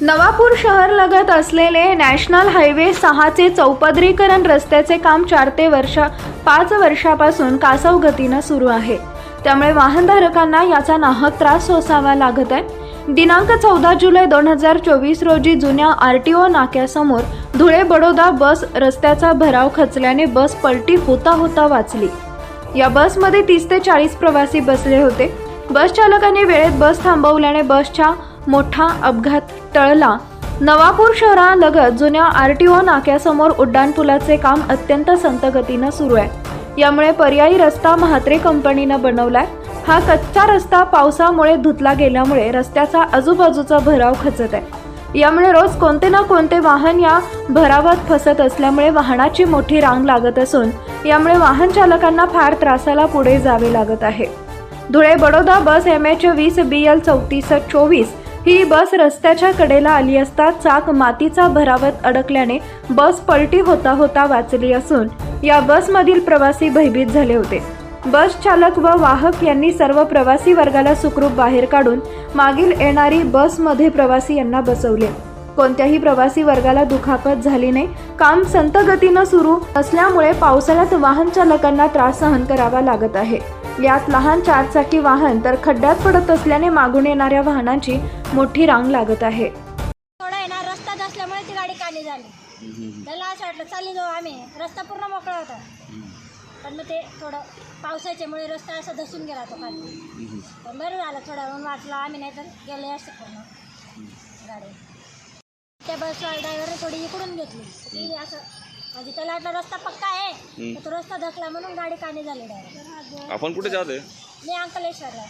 नवापूर शहर लगत असलेले नॅशनल हायवे सहाचे चौपदरीकरण रस्त्याचे काम चार ते वर्ष पाच वर्षापासून कासव गतीनं सुरू आहे. त्यामुळे वाहनधारकांना याचा नाहक त्रास सोसावा लागत आहे. दिनांक चौदा जुलै दोन हजार चोवीस रोजी जुन्या आर टी ओ नाक्यासमोर धुळे बडोदा बस रस्त्याचा भराव खचल्याने बस पलटी होता होता वाचली. या बसमध्ये तीस ते चाळीस प्रवासी बसले होते. बस चालकाने वेळेत बस थांबवल्याने बसच्या मोठा अपघात टळला. नवापूर शहरालगत जुन्या आर टी ओ नाक्यासमोर उड्डाणपुलाचे काम अत्यंत संतगतीनं सुरू आहे. यामुळे पर्यायी रस्ता म्हात्रे कंपनीनं बनवलाय. हा कच्चा रस्ता पावसामुळे धुतला गेल्यामुळे रस्त्याचा आजूबाजूचा भराव खचत आहे. यामुळे रोज कोणते ना कोणते वाहन या भरावात फसत असल्यामुळे वाहनाची मोठी रांग लागत असून यामुळे वाहन चालकांना फार त्रासाला पुढे जावे लागत आहे. Dhule Baroda bus M H वीस बी एल चौतीस चोवीस ही बस रस्त्याच्या कडेला आली असता चाक मातीचा भरावत अडकल्याने बस पलटी होता होता वाचली असून या बसमधील प्रवासी भयभीत झाले होते. बस चालक व वाहक यांनी सर्व प्रवासी वर्गाला सुखरूप बाहेर काढून मागील येणारी बसमध्ये प्रवासी यांना बसवले. कोणत्याही प्रवासी वर्गाला दुखापत झाली नाही. काम संत गतीनं सुरू असल्यामुळे पावसाळ्यात वाहन चालकांना त्रास सहन करावा लागत आहे. यात लहान चारचाकी वाहन तर खड्ड्यात पडत असल्याने मागून येणाऱ्या वाहनांची मोठी रांग लागत आहे. थोडा आहे ना रस्ता असल्यामुळे ती गाडी काली झाली. त्याला असं वाटलं चालली जाऊ आम्ही. रस्ता पूर्ण मोकळा होता. पण मग ते थोडं पावसाच्यामुळे रस्ता असा धसून गेला तो खाली. पण बरं झालं थोडा वेळ वाचला. आम्ही नाही तर गेले असते पूर्ण गाडी. त्या बस ड्रायव्हरने थोडी इकडून घेतली. ती असं त्याला वाटलं रस्ता पक्का आहे. तर तो रस्ता धसला म्हणून गाडी काली झाली डायरेक्ट आपण कुठे जातोय? मी अंकलेश्वरला.